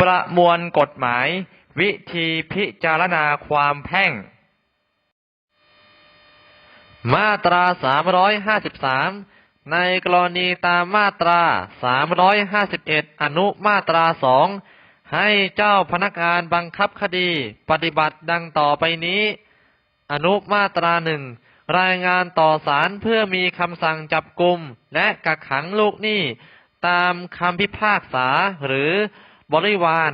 ประมวลกฎหมาย วิธีพิจารณาความแพ่ง มาตรา 353 ในกรณีตามมาตรา 351 อนุมาตรา2ให้เจ้าพนักงานบังคับคดี ปฏิบัติดังต่อไปนี้ อนุมาตราหนึ่งรายงานต่อศาลเพื่อมีคำสั่งจับกลุ่มและกักขังลูกหนี้ ตามคำพิพากษาหรือ บริวาร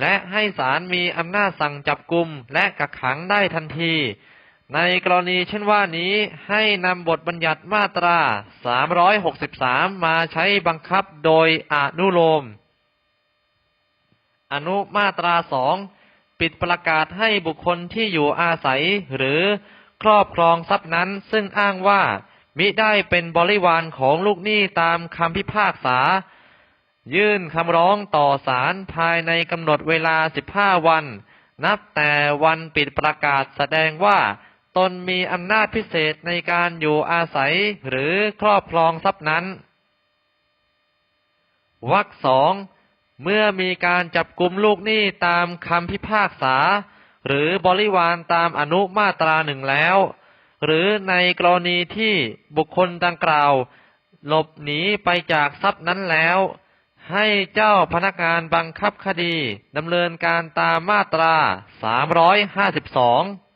และให้ศาลมีอำนาจสั่งจับกลุ่มและกักขังได้ทันที ในกรณีเช่นว่านี้ให้นำบทบัญญัติมาตรา 363 มาใช้บังคับโดยอนุโลม อนุมาตราสองปิดประกาศให้บุคคลที่อยู่อาศัยหรือครอบครองทรัพย์นั้นซึ่งอ้างว่ามิได้เป็นบริวารของลูกหนี้ตามคำพิพากษา ยื่นคำร้องต่อศาลภายในกำหนดเวลา 15 วัน นับแต่วันปิดประกาศแสดงว่า ตนมีอำนาจพิเศษในการอยู่อาศัยหรือครอบครองทรัพย์นั้นวรรคสองเมื่อมีการจับกลุ่มลูกหนี้ตามคำพิพากษา หรือบริวารตามอนุมาตราหนึ่งแล้ว หรือในกรณีที่บุคคลดังกล่าว หลบหนีไปจากทรัพย์นั้นแล้ว ให้เจ้าพนักงานบังคับคดีดำเนินการตามมาตรา 352